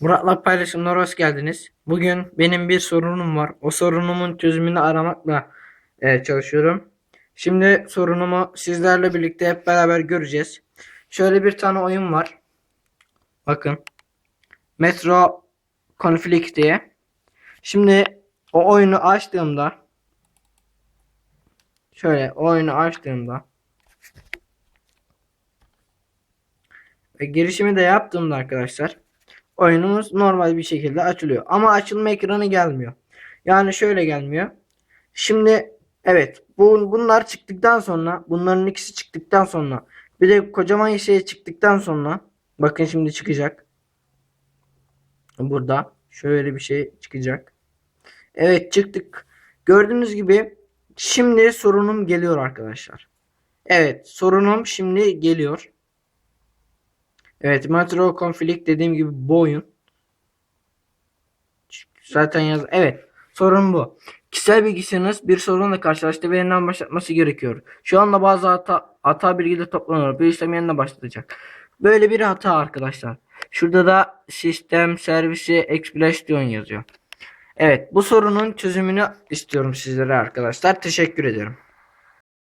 Murat'la paylaşımlara hoş geldiniz. Bugün benim bir sorunum var. O sorunumun çözümünü aramakla e, çalışıyorum. Şimdi sorunumu sizlerle birlikte hep beraber göreceğiz. Şöyle bir tane oyun var. Bakın. Metro Conflict diye. Şimdi o oyunu açtığımda şöyle o oyunu açtığımda ve girişimi de yaptığımda arkadaşlar oyunumuz normal bir şekilde açılıyor. Ama açılma ekranı gelmiyor. Yani şöyle gelmiyor. Şimdi evet bu bunlar çıktıktan sonra bunların ikisi çıktıktan sonra bir de kocaman şey çıktıktan sonra bakın şimdi çıkacak. Burada şöyle bir şey çıkacak. Evet çıktık. Gördüğünüz gibi şimdi sorunum geliyor arkadaşlar. Evet sorunum şimdi geliyor. Evet Metro Conflict dediğim gibi bu oyun. Zaten yaz. Evet sorun bu. Kişisel bilgisayarınız bir sorunla karşılaştı ve yeniden başlatması gerekiyor. Şu anda bazı hata, hata bilgileri toplanıyor. Bir işlem yeniden başlatacak. Böyle bir hata arkadaşlar. Şurada da sistem servisi explosion yazıyor. Evet bu sorunun çözümünü istiyorum sizlere arkadaşlar. Teşekkür ederim.